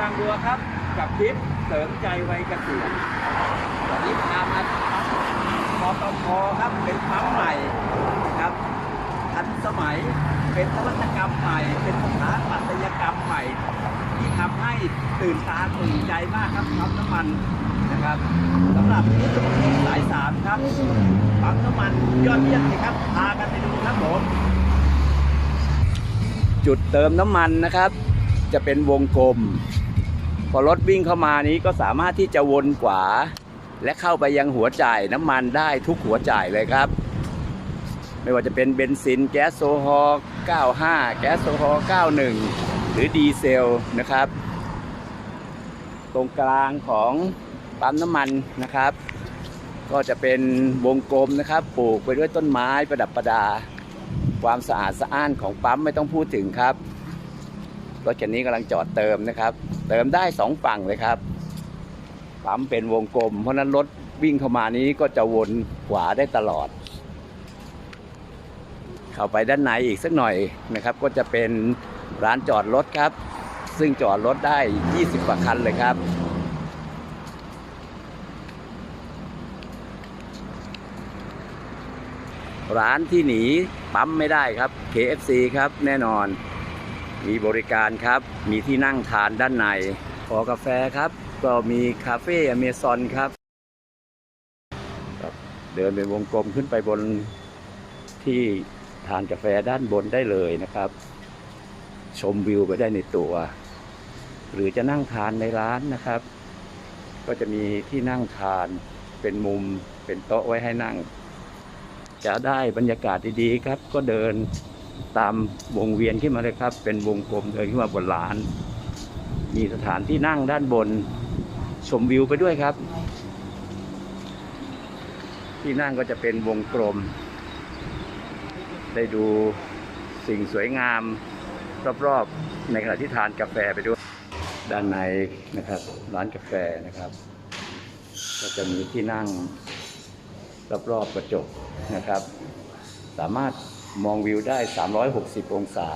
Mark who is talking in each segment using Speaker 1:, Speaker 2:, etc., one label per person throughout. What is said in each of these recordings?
Speaker 1: รางบัวครับ กับคลิปเสริมใจไวัยเกษียณวันนี้พามาปตทครับเป็นปั๊มใหม่ครับทันสมัยเป็นนวัตกรรมใหม่ เป็นสถาปัตยกรรมใหม่ ที่ทำให้ตื่นตาตื่นใจมากครับปั๊มน้ำมันนะครับสำหรับสายสามครับปั๊มน้ำมันยอดเยี่ยมเลยครับพากันไปดูครับผมจุดเติมน้ำมันนะครับ จะเป็นวงกลม พอรถวิ่งเข้ามานี้ก็สามารถที่จะวนขวา และเข้าไปยังหัวจ่ายน้ำมันได้ทุกหัวจ่ายเลยครับ ไม่ว่าจะเป็นเบนซินแก๊สโซฮอล์95 แก๊สโซฮอล์91 หรือดีเซลนะครับ ตรงกลางของปั๊มน้ำมันนะครับ ก็จะเป็นวงกลมนะครับ ปลูกไปด้วยต้นไม้ประดับประดา ความสะอาดสะอ้านของปั๊มไม่ต้องพูดถึงครับ รถคันนี้กำลังจอดเติมนะครับ เติมได้สองฝั่งเลยครับปั๊มเป็นวงกลม เพราะฉะนั้นรถวิ่งเข้ามานี้ก็จะวนขวาได้ตลอด เข้าไปด้านในอีกสักหน่อยนะครับ ก็จะเป็นร้านจอดรถครับ ซึ่งจอดรถได้ 20กว่าคันเลยครับร้านที่หนีปั๊มไม่ได้ครับ KFC ครับแน่นอน มีบริการครับ มีที่นั่งทานด้านในพอกาแฟครับ ก็มีคาเฟ่อเมซอนครับ เดินเป็นวงกลมขึ้นไปบนที่ทานกาแฟด้านบนได้เลยนะครับ ชมวิวไปได้ในตัว หรือจะนั่งทานในร้านนะครับ ก็จะมีที่นั่งทานเป็นมุมเป็นโต๊ะไว้ให้นั่ง จะได้บรรยากาศดีๆครับ ก็เดิน ตามวงเวียนขึ้นมาเลยครับ เป็นวงกลมเดินขึ้นมาบนลาน มีสถานที่นั่งด้านบน ชมวิวไปด้วยครับ ที่นั่งก็จะเป็นวงกลม ได้ดูสิ่งสวยงามรอบๆในขณะที่ทานกาแฟไปด้วย ด้านในนะครับ ร้านกาแฟนะครับ ก็จะมีที่นั่งรอบๆกระจกนะครับ สามารถ มองวิวได้ 360 องศา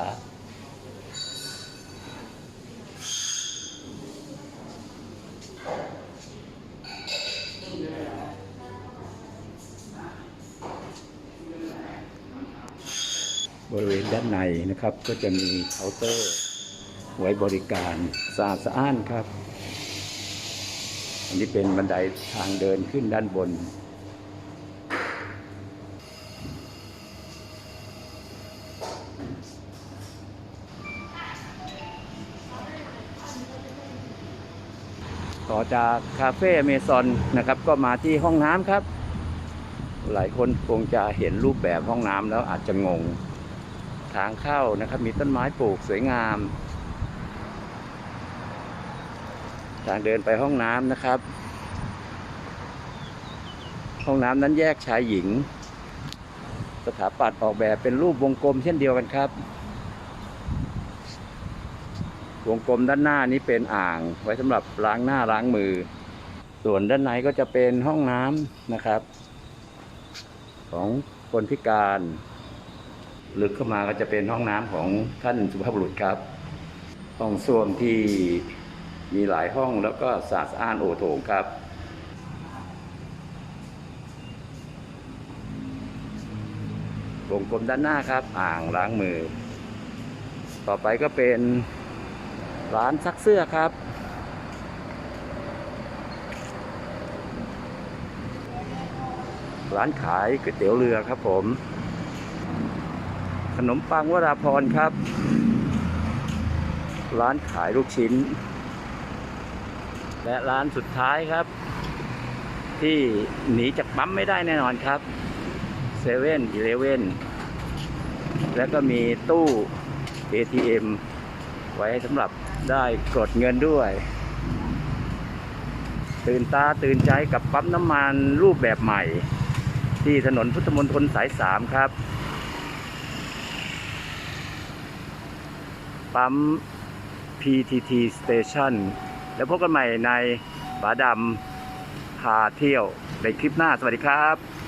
Speaker 1: บริเวณด้านในนะครับก็จะมีเคาน์เตอร์ไว้บริการสะอาดสะอ้านครับ อันนี้เป็นบันไดทางเดินขึ้นด้านบน ต่อจากคาเฟ่เมซอนนะครับ ก็มาที่ห้องน้ำครับ หลายคนคงจะเห็นรูปแบบห้องน้ำแล้วอาจจะงง ทางเข้านะครับ มีต้นไม้ปลูกสวยงาม ทางเดินไปห้องน้ำนะครับ ห้องน้ำนั้นแยกชายหญิง สถาปัตย์ออกแบบเป็นรูปวงกลมเช่นเดียวกันครับ วงกลมด้านหน้านี้เป็นอ่าง ไว้สำหรับล้างหน้าล้างมือ ส่วนด้านในก็จะเป็นห้องน้ำนะครับ ของคนพิการ ลึกเข้ามาก็จะเป็นห้องน้ำของท่านสุภาพบุรุษครับ ห้องส้วมที่มีหลายห้องแล้วก็สะอาดสะอ้านโอโถงครับวงกลมด้านหน้าครับ อ่างล้างมือ ต่อไปก็เป็น ร้านซักเสื้อครับ ร้านขายก๋วยเตี๋ยวเรือครับผม ขนมปังวราพรครับ ร้านขายลูกชิ้น และร้านสุดท้ายครับ ที่หนีจากปั๊มไม่ได้แน่นอนครับเซเว่นอีเลเว่นแล้วก็มีตู้ ATM ไว้สำหรับ ได้กดเงินด้วย ตื่นตาตื่นใจกับปั๊มน้ำมันรูปแบบใหม่ ที่ถนนพุทธมณฑลสายสามครับ ปั๊ม PTT Station แล้วพบกันใหม่ในป๋าดำพาเที่ยวในคลิปหน้าสวัสดีครับ